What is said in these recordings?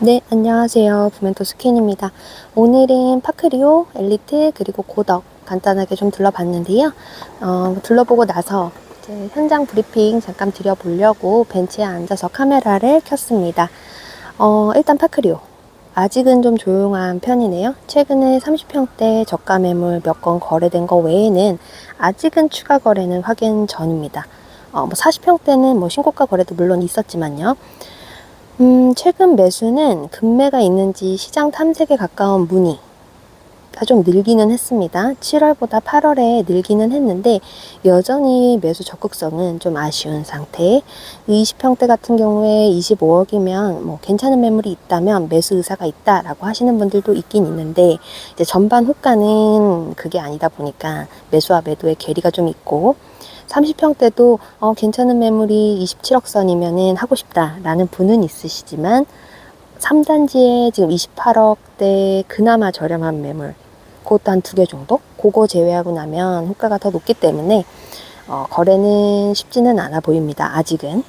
네, 안녕하세요. 부멘토 스킨입니다. 오늘은 파크리오, 엘리트, 그리고 고덕 간단하게 좀 둘러봤는데요. 어, 둘러보고 나서 이제 현장 브리핑 잠깐 드려보려고 벤치에 앉아서 카메라를 켰습니다. 어, 일단 파크리오. 아직은 좀 조용한 편이네요. 최근에 30평대 저가 매물 몇 건 거래된 거 외에는 아직은 추가 거래는 확인 전입니다. 어, 뭐 40평대는 뭐 신고가 거래도 물론 있었지만요. 음, 최근 매수는 금매가 있는지 시장 탐색에 가까운 문의가 좀 늘기는 했습니다. 7월보다 8월에 늘기는 했는데 여전히 매수 적극성은 좀 아쉬운 상태. 20평대 같은 경우에 25억이면 뭐 괜찮은 매물이 있다면 매수 의사가 있다라고 하시는 분들도 있긴 있는데 이제 전반 호가는 그게 아니다 보니까 매수와 매도의 괴리가 좀 있고 30평대도 어, 괜찮은 매물이 27억 선이면은 하고 싶다라는 분은 있으시지만 3단지에 지금 28억대 그나마 저렴한 매물 그것도 한 두 개 정도? 그거 제외하고 나면 호가가 더 높기 때문에 어, 거래는 쉽지는 않아 보입니다. 아직은.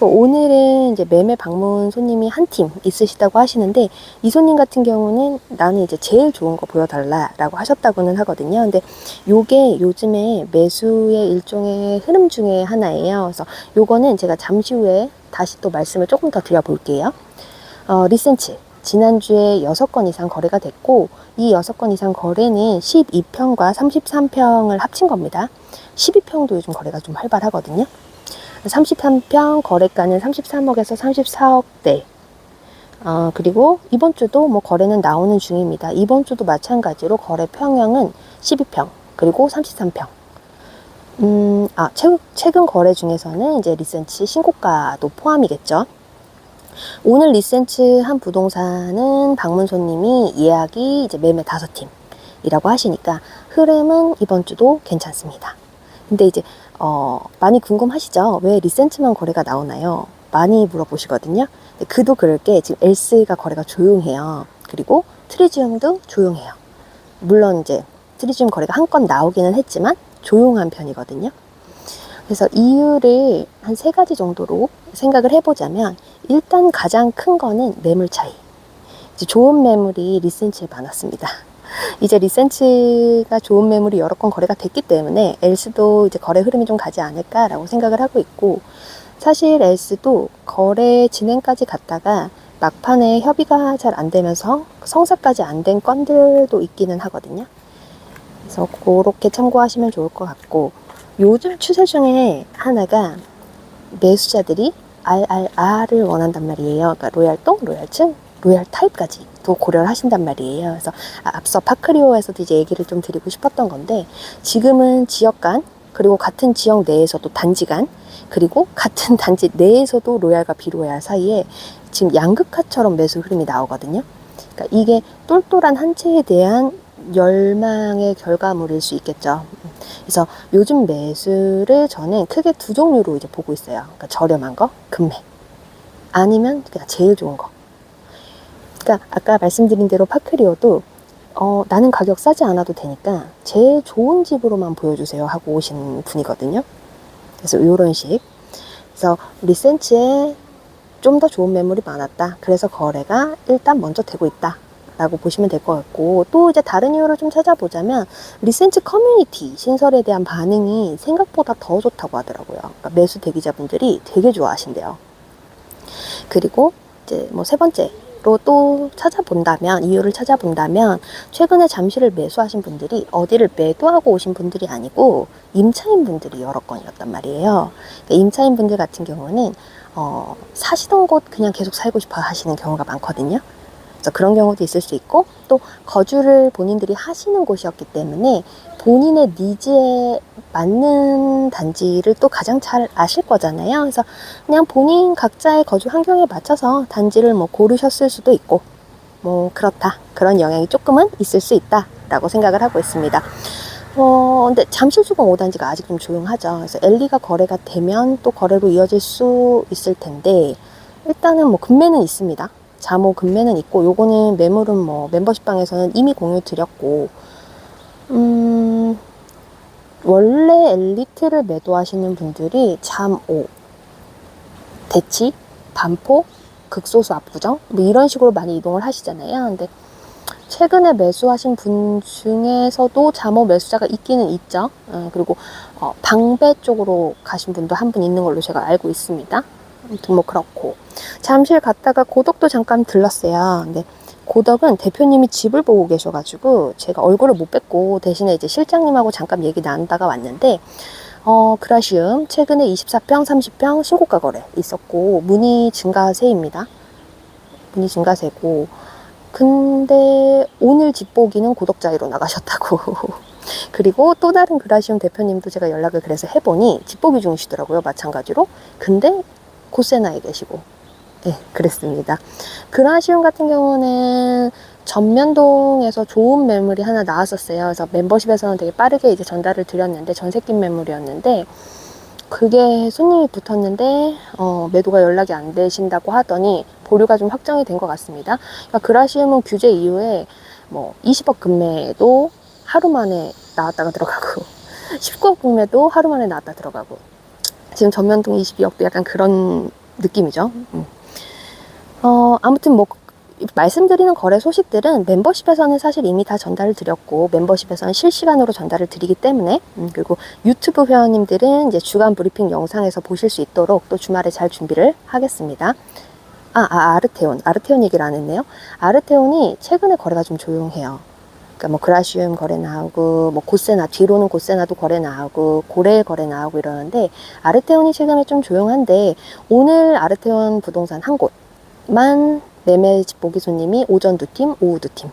오늘은 이제 매매 방문 손님이 한 팀 있으시다고 하시는데 이 손님 같은 경우는 나는 이제 제일 좋은 거 보여달라라고 하셨다고는 하거든요. 근데 요게 요즘에 매수의 일종의 흐름 중에 하나예요. 그래서 요거는 제가 잠시 후에 다시 또 말씀을 조금 더 드려볼게요. 어, 리센츠. 지난주에 6건 이상 거래가 됐고, 이 6건 이상 거래는 12평과 33평을 합친 겁니다. 12평도 요즘 거래가 좀 활발하거든요. 33평 거래가는 33억에서 34억대. 어, 그리고 이번 주도 뭐 거래는 나오는 중입니다. 이번 주도 마찬가지로 거래 평형은 12평, 그리고 33평. 음, 아, 최, 최근 거래 중에서는 이제 리센치 신고가도 포함이겠죠. 오늘 리센츠 한 부동산은 방문 손님이 예약이 이제 매매 다섯 팀이라고 하시니까 흐름은 이번 주도 괜찮습니다. 근데 이제 어, 많이 궁금하시죠? 왜 리센트만 거래가 나오나요? 많이 물어보시거든요. 그도 그럴 게 지금 엘스가 거래가 조용해요. 그리고 트리지움도 조용해요. 물론 이제 트리지움 거래가 한 건 나오기는 했지만 조용한 편이거든요. 그래서 이유를 한 세 가지 정도로 생각을 해보자면 일단 가장 큰 거는 매물 차이. 좋은 매물이 리센치에 많았습니다. 이제 리센츠가 좋은 매물이 여러 건 거래가 됐기 때문에 엘스도 이제 거래 흐름이 좀 가지 않을까라고 생각을 하고 있고 사실 엘스도 거래 진행까지 갔다가 막판에 협의가 잘 안 되면서 성사까지 안 된 건들도 있기는 하거든요. 그래서 그렇게 참고하시면 좋을 것 같고 요즘 추세 중에 하나가 매수자들이 RRR을 원한단 말이에요. 그러니까 로얄동, 로얄층, 로얄 타입까지 또 고려를 하신단 말이에요. 그래서 아, 앞서 파크리오에서도 이제 얘기를 좀 드리고 싶었던 건데 지금은 지역 간 그리고 같은 지역 내에서도 단지 간 그리고 같은 단지 내에서도 로얄과 비로얄 사이에 지금 양극화처럼 매수 흐름이 나오거든요. 그러니까 이게 똘똘한 한 채에 대한 열망의 결과물일 수 있겠죠. 그래서 요즘 매수를 저는 크게 두 종류로 이제 보고 있어요. 그러니까 저렴한 거, 금매. 아니면 그냥 제일 좋은 거. 그러니까 아까 말씀드린 대로 파크리오도 어, 나는 가격 싸지 않아도 되니까 제일 좋은 집으로만 보여주세요 하고 오신 분이거든요. 그래서 이런 식. 그래서 리센치에 좀 더 좋은 매물이 많았다. 그래서 거래가 일단 먼저 되고 있다. 라고 보시면 될 것 같고 또 이제 다른 이유를 좀 찾아보자면 리센치 커뮤니티 신설에 대한 반응이 생각보다 더 좋다고 하더라고요. 그러니까 매수 대기자분들이 되게 좋아하신대요. 그리고 이제 뭐 세 번째 또 찾아본다면 이유를 찾아본다면 최근에 잠시를 매수하신 분들이 어디를 매도하고 오신 분들이 아니고 임차인 분들이 여러 건이었단 말이에요. 그러니까 임차인 분들 같은 경우는 어, 사시던 곳 그냥 계속 살고 싶어 하시는 경우가 많거든요. 그래서 그런 경우도 있을 수 있고 또 거주를 본인들이 하시는 곳이었기 때문에 본인의 니즈에 맞는 단지를 또 가장 잘 아실 거잖아요. 그래서 그냥 본인 각자의 거주 환경에 맞춰서 단지를 뭐 고르셨을 수도 있고 뭐 그렇다 그런 영향이 조금은 있을 수 있다라고 생각을 하고 있습니다. 어, 근데 잠실주공 5단지가 아직 좀 조용하죠. 그래서 엘리가 거래가 되면 또 거래로 이어질 수 있을 텐데 일단은 뭐 금매는 있습니다. 자모 금매는 있고 요거는 매물은 뭐 멤버십방에서는 이미 공유 드렸고 음 원래 엘리트를 매도하시는 분들이 잠5 대치, 반포, 극소수 압구정 뭐 이런 식으로 많이 이동을 하시잖아요. 근데 최근에 매수하신 분 중에서도 잠호 매수자가 있기는 있죠. 어, 그리고 어, 방배 쪽으로 가신 분도 한 분 있는 걸로 제가 알고 있습니다. 뭐 그렇고 잠실 갔다가 고덕도 잠깐 들렀어요. 근데 고덕은 대표님이 집을 보고 계셔가지고 제가 얼굴을 못 뵙고 대신에 이제 실장님하고 잠깐 얘기 나누다가 왔는데 어, 그라시움 최근에 24평, 30평 신고가 거래 있었고 문의 증가세입니다. 문의 증가세고 근데 오늘 집 보기는 고덕자리로 나가셨다고. 그리고 또 다른 그라시움 대표님도 제가 연락을 그래서 해보니 집 보기 중이시더라고요. 마찬가지로. 근데 고세나에 계시고. 네, 그랬습니다. 그라시움 같은 경우는 전면동에서 좋은 매물이 하나 나왔었어요. 그래서 멤버십에서는 되게 빠르게 이제 전달을 드렸는데 전세낀 매물이었는데 그게 손님이 붙었는데 어, 매도가 연락이 안 되신다고 하더니 보류가 좀 확정이 된 것 같습니다. 그러니까 그라시움은 규제 이후에 뭐 20억 금매도 하루 만에 나왔다가 들어가고 19억 금매도 하루 만에 나왔다 들어가고 지금 전면동 22억도 약간 그런 느낌이죠. 음. 어, 아무튼 뭐 말씀드리는 거래 소식들은 멤버십에서는 사실 이미 다 전달을 드렸고 멤버십에서는 실시간으로 전달을 드리기 때문에 음, 그리고 유튜브 회원님들은 이제 주간 브리핑 영상에서 보실 수 있도록 또 주말에 잘 준비를 하겠습니다. 아, 아 아르테온 아르테온 얘기를 안 했네요. 아르테온이 최근에 거래가 좀 조용해요. 그러니까 뭐 그라시움 거래 나오고 뭐 고세나 뒤로는 고세나도 거래 나오고 고래 거래 나오고 이러는데 아르테온이 최근에 좀 조용한데 오늘 아르테온 부동산 한 곳만 매매 집보기 손님이 오전 두 팀, 오후 두 팀.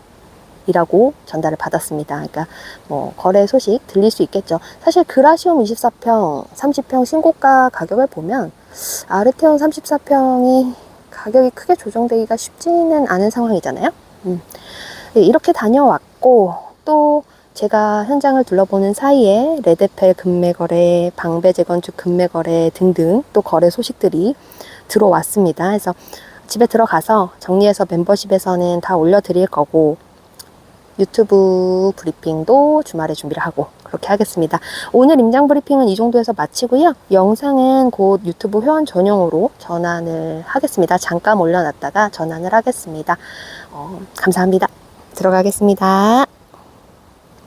이라고 전달을 받았습니다. 그러니까 뭐 거래 소식 들릴 수 있겠죠. 사실 그라시움 24평, 30평 신고가 가격을 보면 아르테온 34평이 가격이 크게 조정되기가 쉽지는 않은 상황이잖아요. 음. 네, 이렇게 다녀왔 고 또 제가 현장을 둘러보는 사이에 레드펠 금매거래, 방배 재건축 금매거래 등등 또 거래 소식들이 들어왔습니다. 그래서 집에 들어가서 정리해서 멤버십에서는 다 올려드릴 거고 유튜브 브리핑도 주말에 준비를 하고 그렇게 하겠습니다. 오늘 임장 브리핑은 이 정도에서 마치고요. 영상은 곧 유튜브 회원 전용으로 전환을 하겠습니다. 잠깐 올려놨다가 전환을 하겠습니다. 어, 감사합니다. 들어가겠습니다.